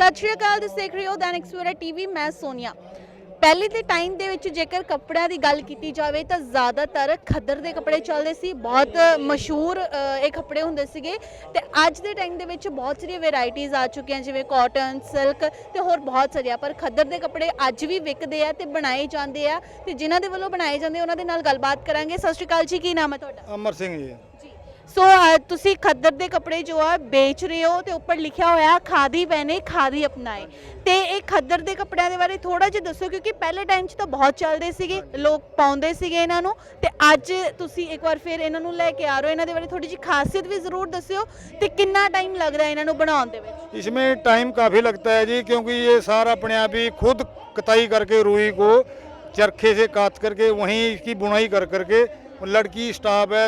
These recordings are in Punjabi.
ਸਤਿ ਸ਼੍ਰੀ ਅਕਾਲ ਤੁਸੀਂ ਦੇਖ ਰਹੇ ਹੋ ਦੈਨਿਕ ਸਵੇਰਾ ਟੀਵੀ ਮੈਂ ਸੋਨੀਆ। ਪਹਿਲੇ ਦੇ ਟਾਈਮ ਦੇ ਵਿੱਚ ਜੇਕਰ ਕੱਪੜਿਆਂ ਦੀ ਗੱਲ ਕੀਤੀ ਜਾਵੇ ਤਾਂ ਜ਼ਿਆਦਾਤਰ ਖੱਦਰ ਦੇ ਕੱਪੜੇ ਚੱਲਦੇ ਸੀ ਬਹੁਤ ਮਸ਼ਹੂਰ ਅ, ਇਹ ਕੱਪੜੇ ਹੁੰਦੇ ਸੀਗੇ ਤੇ ਅੱਜ ਦੇ ਟਾਈਮ ਦੇ ਵਿੱਚ ਬਹੁਤ ਸਾਰੀਆਂ ਵੈਰਾਈਟੀਆਂ ਆ ਚੁੱਕੀਆਂ ਜਿਵੇਂ ਕਾਟਨ ਸਿਲਕ ਤੇ ਹੋਰ ਬਹੁਤ ਸਾਰੀਆਂ ਪਰ ਖੱਦਰ ਦੇ ਕੱਪੜੇ ਅੱਜ ਵੀ ਵਿਕਦੇ ਆ ਤੇ ਬਣਾਏ ਜਾਂਦੇ ਆ ਤੇ ਜਿਨ੍ਹਾਂ ਦੇ ਵੱਲੋਂ ਬਣਾਏ ਜਾਂਦੇ ਉਹਨਾਂ ਦੇ ਨਾਲ ਗੱਲਬਾਤ ਕਰਾਂਗੇ। ਸਤਿ ਸ਼੍ਰੀ ਅਕਾਲ ਜੀ ਕੀ ਨਾਮ ਹੈ ਤੁਹਾਡਾ? ਅਮਰ ਸਿੰਘ ਜੀ ਜੀ। ਸੋ ਅ, ਤੁਸੀਂ ਖੱਦਰ ਦੇ ਕੱਪੜੇ ਜੋ ਆ ਵੇਚ ਰਹੇ ਹੋ ਤੇ ਉੱਪਰ ਲਿਖਿਆ ਹੋਇਆ ਖਾਦੀ ਪਹਿਨੇ ਖਾਦੀ ਅਪਣਾਏ ਤੇ ਇਹ ਖੱਦਰ ਦੇ ਕੱਪੜਿਆਂ ਦੇ ਬਾਰੇ ਥੋੜਾ ਜਿਹਾ ਦੱਸੋ ਕਿਉਂਕਿ ਪਹਿਲੇ ਟਾਈਮ 'ਚ ਤਾਂ ਬਹੁਤ ਚੱਲਦੇ ਸੀਗੇ ਲੋਕ ਪਾਉਂਦੇ ਸੀਗੇ ਇਹਨਾਂ ਨੂੰ ਤੇ ਅੱਜ ਤੁਸੀਂ ਇੱਕ ਵਾਰ ਫਿਰ ਇਹਨਾਂ ਨੂੰ ਲੈ ਕੇ ਆ ਰਹੇ ਹੋ ਇਹਨਾਂ ਦੇ ਬਾਰੇ ਥੋੜੀ ਜਿਹੀ ਖਾਸੀਅਤ ਵੀ ਜ਼ਰੂਰ ਦੱਸਿਓ ਤੇ ਕਿੰਨਾ ਟਾਈਮ ਲੱਗਦਾ ਇਹਨਾਂ ਨੂੰ ਬਣਾਉਣ ਦੇ ਵਿੱਚ इसमें टाइम काफ़ी लगता है जी क्योंकि ये सारा अपने आप ही खुद कताई करके रुई को चरखे से काट करके वहीं इसकी बुनाई कर करके लड़की स्टाफ है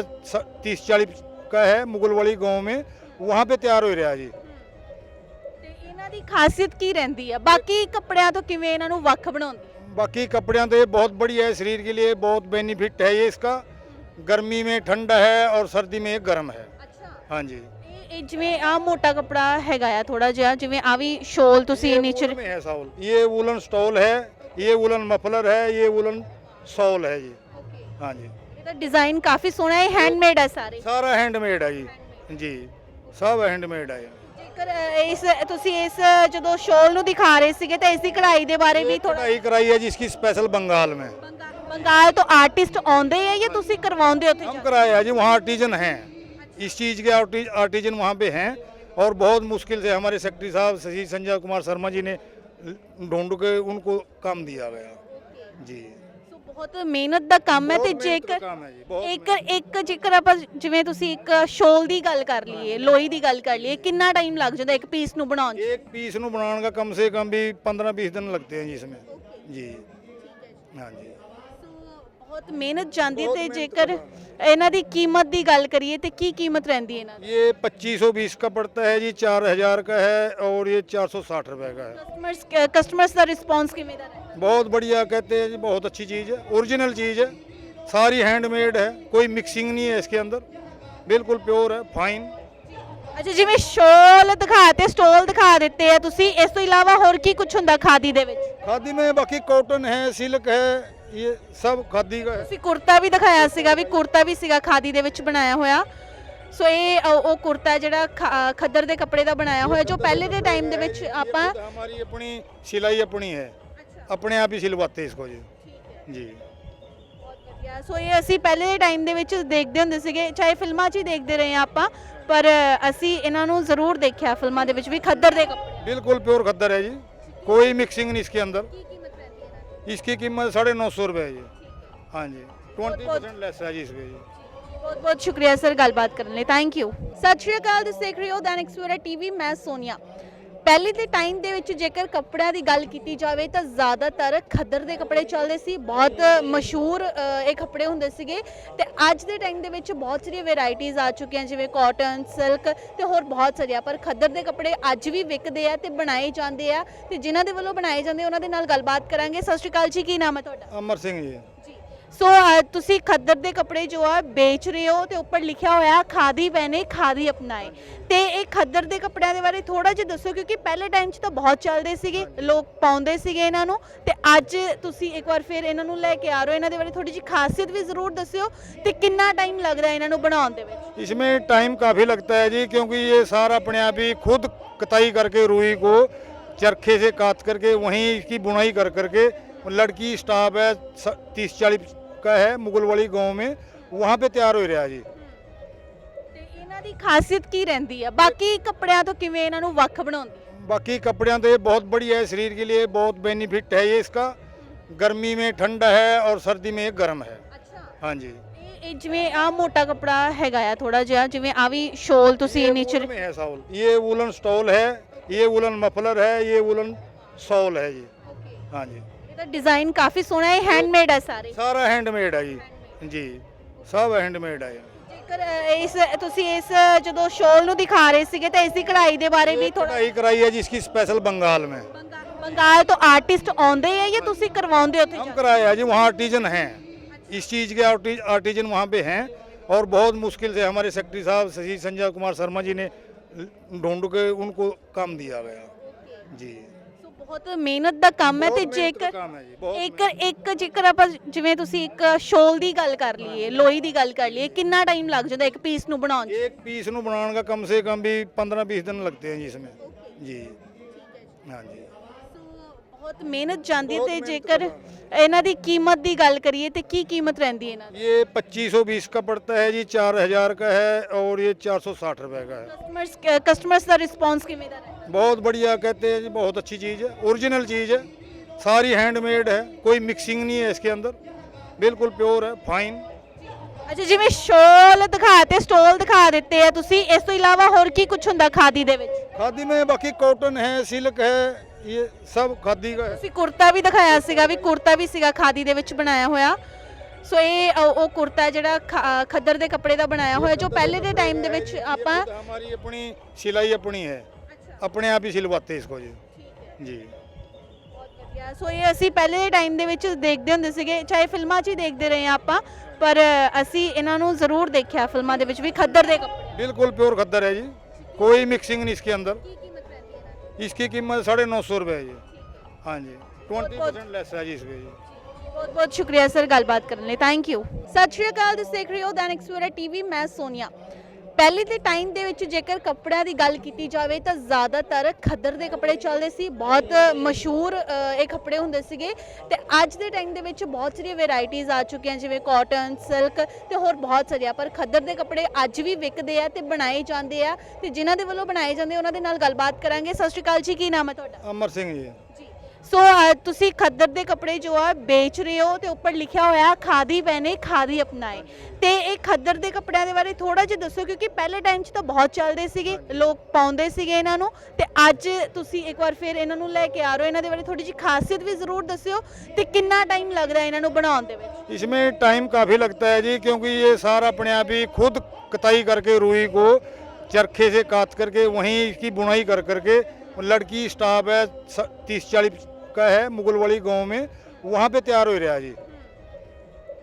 तीस चालीस का है मुगलवाड़ी गांव में वहाँ पे तैयार हो रहा है जी ਤੇ ਇਹਨਾਂ ਦੀ ਖਾਸੀਅਤ ਕੀ ਰਹਿੰਦੀ ਆ ਬਾਕੀ ਕੱਪੜਿਆਂ ਤੋਂ ਕਿਵੇਂ ਇਹਨਾਂ ਨੂੰ ਵੱਖ ਬਣਾਉਂਦੀ ਆ? बाकी कपड़े तो ये बहुत बढ़िया है शरीर के लिए बहुत बेनिफिट है ये इसका गर्मी में ठंडा है और सर्दी में ये गर्म है ਅੱਛਾ हाँ जी ਇਹ ਇਹ ਜਿਵੇਂ ਆ ਮੋਟਾ ਕੱਪੜਾ ਹੈਗਾ ਆ ਥੋੜਾ ਜਿਹਾ ਜਿਵੇਂ ਆ ਵੀ ਸ਼ੋਲ ਤੁਸੀਂ ये ਨੀਚੇ वूल में है साउल ये वुलन स्टॉल है ये वुलन मफलर है ये वुलन सॉल है जी हाँ जी ਤਾਂ ਡਿਜ਼ਾਈਨ ਕਾਫੀ ਸੋਹਣਾ ਹੈ ਹੈਂਡਮੇਡ ਹੈ ਸਾਰੇ ਸਾਰਾ ਹੈਂਡਮੇਡ ਆ ਜੀ ਜੀ ਸਭ ਹੈਂਡਮੇਡ ਆ ਜੀ ਜੇਕਰ ਅ, ਇਸ ਤੁਸੀਂ ਇਸ ਜਦੋਂ ਸ਼ੋਲ ਨੂੰ ਦਿਖਾ ਰਹੇ ਸੀਗੇ ਤਾਂ ਇਸ ਦੀ ਕਢਾਈ ਦੇ ਬਾਰੇ ਵੀ ਥੋੜਾ कढ़ाई कराई है जी इसकी स्पेशल बंगाल में ਬੰਗਾਲ ਤੋਂ ਆਰਟਿਸਟ ਆਉਂਦੇ ਆ ਜਾਂ ਤੁਸੀਂ ਕਰਵਾਉਂਦੇ ਹੋ हम कराया है जी वहाँ आर्टिजन हैं इस चीज़ के आर्टि- आर्टिजन वहाँ पे हैं और बहुत मुश्किल से हमारे सेक्रेटरी साहब शशि संजय कुमार शर्मा जी ने ढूंढ के उनको काम दिया गया जी ਬਹੁਤ ਮਿਹਨਤ ਦਾ ਕੰਮ ਹੈ ਤੇ बहुत मेहनत का ਜੇਕਰ काम है जी बहुत ਇੱਕ ਇੱਕ ਜੇਕਰ ਆਪਾਂ ਜਿਵੇਂ ਤੁਸੀਂ ਇੱਕ ਸ਼ੋਲ ਦੀ ਗੱਲ ਕਰ ਲਈਏ ਲੋਈ ਦੀ ਗੱਲ ਕਰ ਲਈਏ ਕਿੰਨਾ ਟਾਈਮ ਲੱਗ ਜਾਂਦਾ ਇੱਕ ਪੀਸ ਨੂੰ ਬਣਾਉਣ 'ਚ एक पीस ਨੂੰ बनाने का कम से कम भी पंद्रह बीस दिन लगते हैं जी इसमें जी हाँ जी ਸੋ ਬਹੁਤ ਮਿਹਨਤ ਜਾਂਦੀ ਹੈ ਬਹੁਤ ਤੇ ਮਿਹਨਤ ਜੇਕਰ ਦਾ ਇਹਨਾਂ ਦੀ ਕੀਮਤ ਦੀ ਗੱਲ ਕਰੀਏ ਤੇ ਕੀ ਕੀਮਤ ਰਹਿੰਦੀ ਹੈ ਇਹਨਾਂ ਦੀ ये पच्चीस सौ बीस का पड़ता है जी चार हजार का है और ये चार सौ साठ रुपए का है ਕਸਟਮਰਸ ਕਸਟਮਰਸ ਦਾ ਰਿਸਪੌਂਸ ਕਿਵੇਂ ਦਾ ਹੈ बहुत बढ़िया कहते हैं जी बहुत अच्छी चीज़ है ओरिजिनल चीज़ है सारी हैंडमेड है कोई मिक्सिंग नहीं है इसके अंदर बिल्कुल प्योर है फाइन ਅੱਛਾ ਜਿਵੇਂ ਸ਼ੋਲ ਦਿਖਾਤੇ ਸਟੋਲ ਦਿਖਾ ਦਿੱਤੇ ਆ ਤੁਸੀਂ ਇਸ ਤੋਂ ਇਲਾਵਾ ਹੋਰ ਕੀ ਕੁਝ ਹੁੰਦਾ ਖਾਦੀ ਦੇ ਵਿੱਚ खादी में बाकी कॉटन है सिल्क है ये सब खादी का है ਤੁਸੀਂ ਕੁਰਤਾ ਵੀ ਦਿਖਾਇਆ ਸੀਗਾ ਵੀ ਕੁਰਤਾ ਵੀ ਸੀਗਾ ਖਾਦੀ ਦੇ ਵਿੱਚ ਬਣਾਇਆ ਹੋਇਆ ਸੋ ਇਹ ਉਹ ਉਹ ਕੁਰਤਾ ਜਿਹੜਾ ਖ- ਅ, ਖੱਦਰ ਦੇ ਕੱਪੜੇ ਦਾ ਬਣਾਇਆ ਹੋਇਆ ਜੋ ਪਹਿਲੇ ਦੇ ਟਾਈਮ ਦੇ ਵਿੱਚ ਆਪਾਂ खुद हमारी अपनी सिलाई अपनी है अपने आप ही सिलवाते हैं इसको जी जी ਬਹੁਤ ਵਧੀਆ ਸੋ ਇਹ ਅਸੀਂ ਪਹਿਲੇ ਦੇ ਟਾਈਮ ਦੇ ਵਿੱਚ ਦੇਖਦੇ ਹੁੰਦੇ ਸੀਗੇ ਚਾਹੇ ਫਿਲਮਾਂ 'ਚ ਹੀ ਦੇਖਦੇ ਰਹੇ ਹਾਂ ਆਪਾਂ ਪਰ ਅਸੀਂ ਇਹਨਾਂ ਨੂੰ ਜ਼ਰੂਰ ਦੇਖਿਆ ਫਿਲਮਾਂ ਦੇ ਵਿੱਚ ਵੀ ਖੱਦਰ ਦੇ ਕੱਪੜੇ बिल्कुल प्योर खद्दर है जी कोई मिक्सिंग नहीं इसके अंदर ਕੀ ਕੀਮਤ ਰਹਿੰਦੀ ਹੈ ਇਹਨਾਂ ਦੀ इसकी कीमत साढ़े नौ सौ रुपये है जी हाँ जी ट्वेंटी परसेंट लेस है जी इसमें जी ਬਹੁਤ ਬਹੁਤ ਸ਼ੁਕਰੀਆ ਸਰ ਗੱਲਬਾਤ ਕਰਨ ਲਈ ਥੈਂਕ ਯੂ ਸਤਿ ਸ਼੍ਰੀ ਅਕਾਲ ਤੁਸੀਂ ਦੇਖ ਰਹੇ ਹੋ ਦੈਨਿਕ ਸਵੇਰਾ ਟੀਵੀ ਮੈਂ ਸੋਨੀਆ ਪਹਿਲੇ ਦੇ ਟਾਈਮ ਦੇ ਵਿੱਚ ਜੇਕਰ ਕੱਪੜਿਆਂ ਦੀ ਗੱਲ ਕੀਤੀ ਜਾਵੇ ਤਾਂ ਜ਼ਿਆਦਾਤਰ ਖੱਦਰ ਦੇ ਕੱਪੜੇ ਚੱਲਦੇ ਸੀ, ਬਹੁਤ ਮਸ਼ਹੂਰ ਇਹ ਕੱਪੜੇ ਹੁੰਦੇ ਸੀਗੇ ਤੇ ਅੱਜ ਦੇ ਟਾਈਮ ਦੇ ਵਿੱਚ ਬਹੁਤ ਸਾਰੀਆਂ ਵੈਰਾਈਟੀਆਂ ਆ ਚੁੱਕੀਆਂ, ਜਿਵੇਂ ਕਾਟਨ ਸਿਲਕ ਤੇ ਹੋਰ ਬਹੁਤ ਸਾਰੀਆਂ, ਪਰ ਖੱਦਰ ਦੇ ਕੱਪੜੇ ਅੱਜ ਵੀ ਵਿਕਦੇ ਆ ਤੇ ਬਣਾਏ ਜਾਂਦੇ ਆ ਤੇ ਜਿਨ੍ਹਾਂ ਦੇ ਵੱਲੋਂ ਬਣਾਏ ਜਾਂਦੇ ਉਹਨਾਂ ਦੇ ਨਾਲ ਗੱਲਬਾਤ ਕਰਾਂਗੇ। ਸਤਿ ਸ਼੍ਰੀ ਅਕਾਲ ਜੀ, ਕੀ ਨਾਮ ਹੈ ਤੁਹਾਡਾ? ਅਮਰ ਸਿੰਘ ਜੀ। ਸੋ ਅ, ਤੁਸੀਂ ਖੱਦਰ ਦੇ ਕੱਪੜੇ ਜੋ ਆ ਵੇਚ ਰਹੇ ਹੋ ਤੇ ਉੱਪਰ ਲਿਖਿਆ ਹੋਇਆ ਖਾਦੀ ਪਹਿਨੇ ਖਾਦੀ ਅਪਣਾਏ ਤੇ ਇਹ ਖੱਦਰ ਦੇ ਕੱਪੜਿਆਂ ਦੇ ਬਾਰੇ ਥੋੜਾ ਜਿਹਾ ਦੱਸੋ ਕਿਉਂਕਿ ਪਹਿਲੇ ਟਾਈਮ 'ਚ ਤਾਂ ਬਹੁਤ ਚੱਲਦੇ ਸੀਗੇ ਲੋਕ ਪਾਉਂਦੇ ਸੀਗੇ ਇਹਨਾਂ ਨੂੰ ਤੇ ਅੱਜ ਤੁਸੀਂ ਇੱਕ ਵਾਰ ਫਿਰ ਇਹਨਾਂ ਨੂੰ ਲੈ ਕੇ ਆ ਰਹੇ ਹੋ ਇਹਨਾਂ ਦੇ ਬਾਰੇ ਥੋੜੀ ਜਿਹੀ ਖਾਸੀਅਤ ਵੀ ਜ਼ਰੂਰ ਦੱਸਿਓ ਤੇ ਕਿੰਨਾ ਟਾਈਮ ਲੱਗਦਾ ਇਹਨਾਂ ਨੂੰ ਬਣਾਉਣ ਦੇ ਵਿੱਚ इसमें टाइम काफ़ी लगता है जी क्योंकि ये सारा अपने आप ही खुद कताई करके रुई को चरखे से काट करके वहीं इसकी बुनाई कर करके लड़की स्टाफ है तीस चालीस का है मुगलवाड़ी गांव में वहाँ पे तैयार हो रहा है जी ਤੇ ਇਹਨਾਂ ਦੀ ਖਾਸੀਅਤ ਕੀ ਰਹਿੰਦੀ ਆ ਬਾਕੀ ਕੱਪੜਿਆਂ ਤੋਂ ਕਿਵੇਂ ਇਹਨਾਂ ਨੂੰ ਵੱਖ ਬਣਾਉਂਦੀ ਆ? बाकी कपड़े तो ये बहुत बढ़िया है शरीर के लिए बहुत बेनिफिट है ये इसका गर्मी में ठंडा है और सर्दी में ये गर्म है ਅੱਛਾ हाँ जी ਇਹ ਇਹ ਜਿਵੇਂ ਆ ਮੋਟਾ ਕੱਪੜਾ ਹੈਗਾ ਆ ਥੋੜਾ ਜਿਹਾ ਜਿਵੇਂ ਆ ਵੀ ਸ਼ੋਲ ਤੁਸੀਂ ये ਨੀਚੇ वूल में है साउल ये वुलन स्टॉल है ये वुलन मफलर है ये वुलन सॉल है जी हाँ जी ਇਹਦਾ ਡਿਜ਼ਾਈਨ ਕਾਫੀ ਸੋਹਣਾ ਹੈ ਹੈਂਡਮੇਡ ਹੈ ਸਾਰੇ सारा हैंडमेड है जी जी सब हैंडमेड है ਜੇਕਰ ਅ, ਇਸ ਤੁਸੀਂ ਇਸ ਜਦੋਂ ਸ਼ੋਲ ਨੂੰ ਦਿਖਾ ਰਹੇ ਸੀਗੇ ਤਾਂ ਇਸ ਦੀ ਕਢਾਈ ਦੇ ਬਾਰੇ ਵੀ ਥੋੜਾ कढ़ाई कराई है जिसकी स्पेशल बंगाल में ਬੰਗਾਲ ਤੋਂ ਆਰਟਿਸਟ ਆਉਂਦੇ ਆ ਜਾਂ ਤੁਸੀਂ ਕਰਵਾਉਂਦੇ ਹੋ ਉੱਥੇ हम ਜਾ ਕੇ? कराया है जी वहाँ आर्टिजन हैं इस चीज़ के आर्टि- आर्टिजन वहाँ पे हैं और बहुत मुश्किल से हमारे सेक्रेटरी साहब श्री संजय कुमार शर्मा जी ने ढूंढ के उनको काम दिया गया ਜੀ ਸੋ ਬਹੁਤ ਮਿਹਨਤ ਦਾ ਕੰਮ ਹੈ ਤੇ ਬਹੁਤ ਮਿਹਨਤ ਦਾ ਜੇਕਰ ਕੰਮ ਹੈ ਜੀ, ਬਹੁਤ ਇੱਕ ਇੱਕ ਜੇਕਰ ਆਪਾਂ ਜਿਵੇਂ ਤੁਸੀਂ ਇੱਕ ਸ਼ੋਲ ਦੀ ਗੱਲ ਕਰ ਲਈਏ ਲੋਈ ਦੀ ਗੱਲ ਕਰ ਲਈਏ ਕਿੰਨਾ ਟਾਈਮ ਲੱਗ ਜਾਂਦਾ ਇੱਕ ਪੀਸ ਨੂੰ ਬਣਾਉਣ 'ਚ एक पीस नु बनाने का कम से कम भी पंद्रह बीस दिन लगते हैं जी इसमें जी हाँ जी ਸੋ ਬਹੁਤ ਮਿਹਨਤ ਜਾਂਦੀ ਹੈ ਬਹੁਤ ਤੇ ਮਿਹਨਤ ਜੇਕਰ ਦਾ ਇਹਨਾਂ ਦੀ ਕੀਮਤ ਦੀ ਗੱਲ ਕਰੀਏ ਤੇ ਕੀ ਕੀਮਤ ਰਹਿੰਦੀ ਹੈ ਇਹਨਾਂ ਦੀ ये पच्चीस सौ बीस का पड़ता है जी चार हजार का है और ये चार सौ साठ रुपए का है ਕਸਟਮਰਸ ਕਸਟਮਰਸ ਦਾ ਰਿਸਪੌਂਸ ਕਿਵੇਂ ਦਾ ਹੈ बहुत बढ़िया कहते हैं जी बहुत अच्छी चीज़ है ओरिजिनल चीज़ है सारी हैंडमेड है कोई मिक्सिंग नहीं है इसके अंदर बिल्कुल प्योर है फाइन ਅੱਛਾ ਜਿਵੇਂ ਸ਼ੋਲ ਦਿਖਾਤੇ ਸਟੋਲ ਦਿਖਾ ਦਿੱਤੇ ਆ ਤੁਸੀਂ ਇਸ ਤੋਂ ਇਲਾਵਾ ਹੋਰ ਕੀ ਕੁਝ ਹੁੰਦਾ ਖਾਦੀ ਦੇ ਵਿੱਚ खादी में बाकी कॉटन है सिल्क है ये सब खादी का है ਤੁਸੀਂ ਕੁਰਤਾ ਵੀ ਦਿਖਾਇਆ ਸੀਗਾ ਵੀ ਕੁਰਤਾ ਵੀ ਸੀਗਾ ਖਾਦੀ ਦੇ ਵਿੱਚ ਬਣਾਇਆ ਹੋਇਆ ਸੋ ਇਹ ਉਹ ਉਹ ਕੁਰਤਾ ਜਿਹੜਾ ਖ- ਅ, ਖੱਦਰ ਦੇ ਕੱਪੜੇ ਦਾ ਬਣਾਇਆ ਹੋਇਆ ਜੋ ਪਹਿਲੇ ਦੇ ਟਾਈਮ ਦੇ ਵਿੱਚ ਆਪਾਂ ये खुद हमारी अपनी सिलाई अपनी है अपने आप ही सिलवाते हैं इसको जी जी ਬਹੁਤ ਵਧੀਆ ਸੋ ਇਹ ਅਸੀਂ ਪਹਿਲੇ ਦੇ ਟਾਈਮ ਦੇ ਵਿੱਚ ਦੇਖਦੇ ਹੁੰਦੇ ਸੀਗੇ ਚਾਹੇ ਫਿਲਮਾਂ 'ਚ ਹੀ ਦੇਖਦੇ ਰਹੇ ਹਾਂ ਆਪਾਂ ਪਰ ਅਸੀਂ ਇਹਨਾਂ ਨੂੰ ਜ਼ਰੂਰ ਦੇਖਿਆ ਫਿਲਮਾਂ ਦੇ ਵਿੱਚ ਵੀ ਖੱਦਰ ਦੇ ਕੱਪੜੇ बिल्कुल प्योर खद्दर है जी कोई मिक्सिंग नहीं इसके अंदर ਕੀ ਕੀਮਤ ਰਹਿੰਦੀ ਹੈ इसकी कीमत साढ़े नौ सौ रुपये है जी हाँ जी ट्वेंटी परसेंट लेस है जी इस पर जी ਬਹੁਤ ਬਹੁਤ ਸ਼ੁਕਰੀਆ ਸਰ ਗੱਲਬਾਤ ਕਰਨ ਲਈ ਥੈਂਕ ਯੂ ਸਤਿ ਸ਼੍ਰੀ ਅਕਾਲ ਤੁਸੀਂ ਦੇਖ ਰਹੇ ਹੋ ਦੈਨਿਕ ਸਵੇਰਾ ਟੀਵੀ ਮੈਂ ਸੋਨੀਆ ਪਹਿਲੇ ਦੇ ਟਾਈਮ ਦੇ ਵਿੱਚ ਜੇਕਰ ਕੱਪੜਿਆਂ ਦੀ ਗੱਲ ਕੀਤੀ ਜਾਵੇ ਤਾਂ ਜ਼ਿਆਦਾਤਰ ਖੱਦਰ ਦੇ ਕੱਪੜੇ ਚੱਲਦੇ ਸੀ, ਬਹੁਤ ਮਸ਼ਹੂਰ ਇਹ ਕੱਪੜੇ ਹੁੰਦੇ ਸੀਗੇ ਤੇ ਅੱਜ ਦੇ ਟਾਈਮ ਦੇ ਵਿੱਚ ਬਹੁਤ ਸਾਰੀਆਂ ਵੈਰਾਈਟੀਆਂ ਆ ਚੁੱਕੀਆਂ, ਜਿਵੇਂ ਕਾਟਨ ਸਿਲਕ ਤੇ ਹੋਰ ਬਹੁਤ ਸਾਰੀਆਂ, ਪਰ ਖੱਦਰ ਦੇ ਕੱਪੜੇ ਅੱਜ ਵੀ ਵਿਕਦੇ ਆ ਤੇ ਬਣਾਏ ਜਾਂਦੇ ਆ ਤੇ ਜਿਨ੍ਹਾਂ ਦੇ ਵੱਲੋਂ ਬਣਾਏ ਜਾਂਦੇ ਉਹਨਾਂ ਦੇ ਨਾਲ ਗੱਲਬਾਤ ਕਰਾਂਗੇ। ਸਤਿ ਸ਼੍ਰੀ ਅਕਾਲ ਜੀ, ਕੀ ਨਾਮ ਹੈ ਤੁਹਾਡਾ? ਅਮਰ ਸਿੰਘ ਜੀ। ਸੋ ਅ, ਤੁਸੀਂ ਖੱਦਰ ਦੇ ਕੱਪੜੇ ਜੋ ਆ ਵੇਚ ਰਹੇ ਹੋ ਤੇ ਉੱਪਰ ਲਿਖਿਆ ਹੋਇਆ ਖਾਦੀ ਪਹਿਨੇ ਖਾਦੀ ਅਪਣਾਏ ਤੇ ਇਹ ਖੱਦਰ ਦੇ ਕੱਪੜਿਆਂ ਦੇ ਬਾਰੇ ਥੋੜਾ ਜਿਹਾ ਦੱਸੋ ਕਿਉਂਕਿ ਪਹਿਲੇ ਟਾਈਮ 'ਚ ਤਾਂ ਬਹੁਤ ਚੱਲਦੇ ਸੀਗੇ ਲੋਕ ਪਾਉਂਦੇ ਸੀਗੇ ਇਹਨਾਂ ਨੂੰ ਤੇ ਅੱਜ ਤੁਸੀਂ ਇੱਕ ਵਾਰ ਫਿਰ ਇਹਨਾਂ ਨੂੰ ਲੈ ਕੇ ਆ ਰਹੇ ਹੋ ਇਹਨਾਂ ਦੇ ਬਾਰੇ ਥੋੜੀ ਜਿਹੀ ਖਾਸੀਅਤ ਵੀ ਜ਼ਰੂਰ ਦੱਸਿਓ ਤੇ ਕਿੰਨਾ ਟਾਈਮ ਲੱਗਦਾ ਇਹਨਾਂ ਨੂੰ ਬਣਾਉਣ ਦੇ ਵਿੱਚ इसमें टाइम काफ़ी लगता है जी क्योंकि ये सारा अपने आप ही खुद कताई करके रुई को चरखे से काट करके वहीं इसकी बुनाई कर करके लड़की स्टाफ है तीस चालीस का है मुगलवाड़ी गांव में वहाँ पे तैयार हो रहा है जी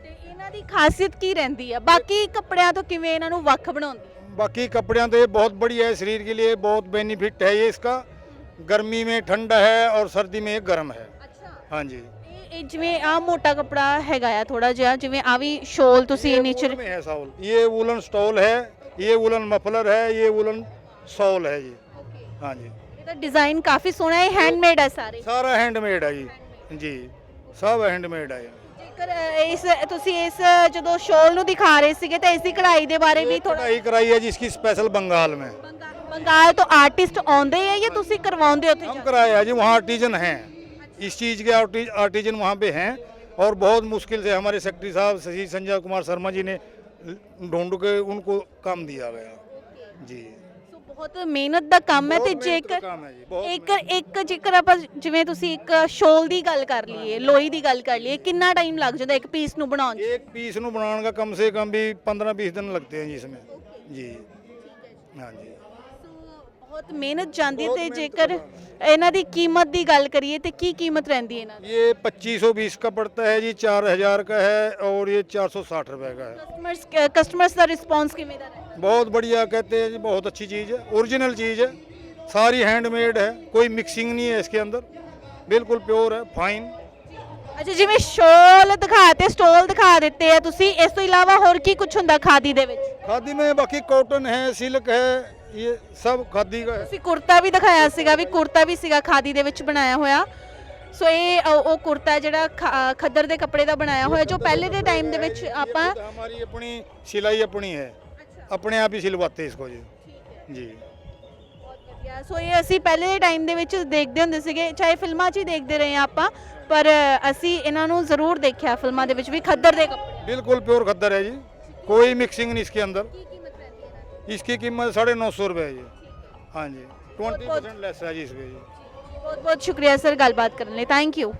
ਤੇ ਇਹਨਾਂ ਦੀ ਖਾਸੀਅਤ ਕੀ ਰਹਿੰਦੀ ਆ ਬਾਕੀ ਕੱਪੜਿਆਂ ਤੋਂ ਕਿਵੇਂ ਇਹਨਾਂ ਨੂੰ ਵੱਖ ਬਣਾਉਂਦੀ ਹੈ बाकी कपड़े तो ये बहुत बढ़िया है शरीर के लिए बहुत बेनिफिट है ये इसका गर्मी में ठंडा है और सर्दी में ये गर्म है ਅੱਛਾ हाँ जी ਇਹ ਇਹ ਜਿਵੇਂ ਆ ਮੋਟਾ ਕੱਪੜਾ ਹੈਗਾ ਆ ਥੋੜਾ ਜਿਹਾ ਜਿਵੇਂ ਆ ਵੀ ਸ਼ੋਲ ਤੁਸੀਂ ये ਨੀਚੇ वूल में है सॉल ये वुलन स्टॉल है ये वुलन मफलर है ये वुलन सॉल है जी हाँ जी ਇਹਦਾ ਡਿਜ਼ਾਈਨ ਕਾਫੀ ਸੋਹਣਾ ਹੈ ਹੈਂਡਮੇਡ ਹੈ ਸਾਰੇ सारा हैंडमेड है जी जी सब हैंडमेड है ਜੇਕਰ ਅ, ਇਸ ਤੁਸੀਂ ਇਸ ਜਦੋਂ ਸ਼ੋਲ ਨੂੰ ਦਿਖਾ ਰਹੇ ਸੀਗੇ ਤਾਂ ਇਸ ਦੀ ਕਢਾਈ ਦੇ ਬਾਰੇ ਵੀ ਥੋੜਾ कढ़ाई कराई है जी इसकी स्पेशल बंगाल में ਬੰਗਾਲ ਤੋਂ ਆਰਟਿਸਟ ਆਉਂਦੇ ਆ ਜਾਂ ਤੁਸੀਂ ਕਰਵਾਉਂਦੇ ਹੋ ਉੱਥੇ हम ਜਾ ਕੇ? कराए है जी वहाँ आर्टिजन हैं इस चीज़ के आर्टि- आर्टिजन वहाँ पे हैं और बहुत मुश्किल से हमारे सेक्रेटरी साहब श्री संजय कुमार शर्मा जी ने ढूंढ के उनको काम दिया गया जी ਸੋ ਬਹੁਤ ਮਿਹਨਤ ਦਾ ਕੰਮ ਹੈ ਤੇ बहुत मेहनत का ਜੇਕਰ काम है जी बहुत ਇੱਕ ਇੱਕ ਜੇਕਰ ਆਪਾਂ ਜਿਵੇਂ ਤੁਸੀਂ ਇੱਕ ਸ਼ੋਲ ਦੀ ਗੱਲ ਕਰ ਲਈਏ ਲੋਈ ਦੀ ਗੱਲ ਕਰ ਲਈਏ ਕਿੰਨਾ ਟਾਈਮ ਲੱਗ ਜਾਂਦਾ ਇੱਕ ਪੀਸ ਨੂੰ ਬਣਾਉਣ 'ਚ एक पीस नु बनाने का कम से कम भी पंद्रह बीस दिन लगते हैं जी इसमें जी हाँ जी ਸੋ ਬਹੁਤ ਮਿਹਨਤ ਜਾਂਦੀ ਹੈ ਬਹੁਤ ਤੇ ਮਿਹਨਤ ਜੇਕਰ ਦਾ ਇਹਨਾਂ ਦੀ ਕੀਮਤ ਦੀ ਗੱਲ ਕਰੀਏ ਤੇ ਕੀ ਕੀਮਤ ਰਹਿੰਦੀ ਹੈ ਇਹਨਾਂ ਦੀ ये पच्चीस सौ बीस का पड़ता है जी चार हजार का है और ये चार सौ साठ रुपए का है ਕਸਟਮਰਸ ਕਸਟਮਰਸ ਦਾ ਰਿਸਪੌਂਸ ਕਿਵੇਂ ਦਾ ਹੈ बहुत बढ़िया कहते हैं जी बहुत अच्छी चीज़ है ओरिजिनल चीज़ है सारी हैंडमेड है कोई मिक्सिंग नहीं है इसके अंदर बिल्कुल प्योर है फाइन ਅੱਛਾ ਜਿਵੇਂ ਸ਼ੋਲ ਦਿਖਾਤੇ ਸਟੋਲ ਦਿਖਾ ਦਿੱਤੇ ਆ ਤੁਸੀਂ ਇਸ ਤੋਂ ਇਲਾਵਾ ਹੋਰ ਕੀ ਕੁਝ ਹੁੰਦਾ ਖਾਦੀ ਦੇ ਵਿੱਚ खादी में बाकी कॉटन है सिल्क है ये सब खादी का है ਤੁਸੀਂ ਕੁਰਤਾ ਵੀ ਦਿਖਾਇਆ ਸੀਗਾ ਵੀ ਕੁਰਤਾ ਵੀ ਸੀਗਾ ਖਾਦੀ ਦੇ ਵਿੱਚ ਬਣਾਇਆ ਹੋਇਆ ਸੋ ਇਹ ਉਹ ਉਹ ਕੁਰਤਾ ਜਿਹੜਾ ਖ- ਅ, ਖੱਦਰ ਦੇ ਕੱਪੜੇ ਦਾ ਬਣਾਇਆ ਹੋਇਆ ਜੋ ਪਹਿਲੇ ਦੇ ਟਾਈਮ ਦੇ ਵਿੱਚ ये ਆਪਾਂ खुद हमारी अपनी सिलाई अपनी है अपने आप ही सिलवाते हैं इसको जी जी ਬਹੁਤ ਵਧੀਆ ਸੋ ਇਹ ਅਸੀਂ ਪਹਿਲੇ ਦੇ ਟਾਈਮ ਦੇ ਵਿੱਚ ਦੇਖਦੇ ਹੁੰਦੇ ਸੀਗੇ ਚਾਹੇ ਫਿਲਮਾਂ 'ਚ ਹੀ ਦੇਖਦੇ ਰਹੇ ਹਾਂ ਆਪਾਂ ਪਰ ਅਸੀਂ ਇਹਨਾਂ ਨੂੰ ਜ਼ਰੂਰ ਦੇਖਿਆ ਫਿਲਮਾਂ ਦੇ ਵਿੱਚ ਵੀ ਖੱਦਰ ਦੇ ਕੱਪੜੇ बिल्कुल प्योर खद्दर है जी कोई मिक्सिंग नहीं इसके अंदर ਕੀ इसकी कीमत साढ़े नौ सौ रुपये है जी हाँ जी ट्वेंटी परसेंट लेस है जी इस पर जी ਬਹੁਤ ਬਹੁਤ ਸ਼ੁਕਰੀਆ ਸਰ ਗੱਲਬਾਤ ਕਰਨ ਲਈ ਥੈਂਕ ਯੂ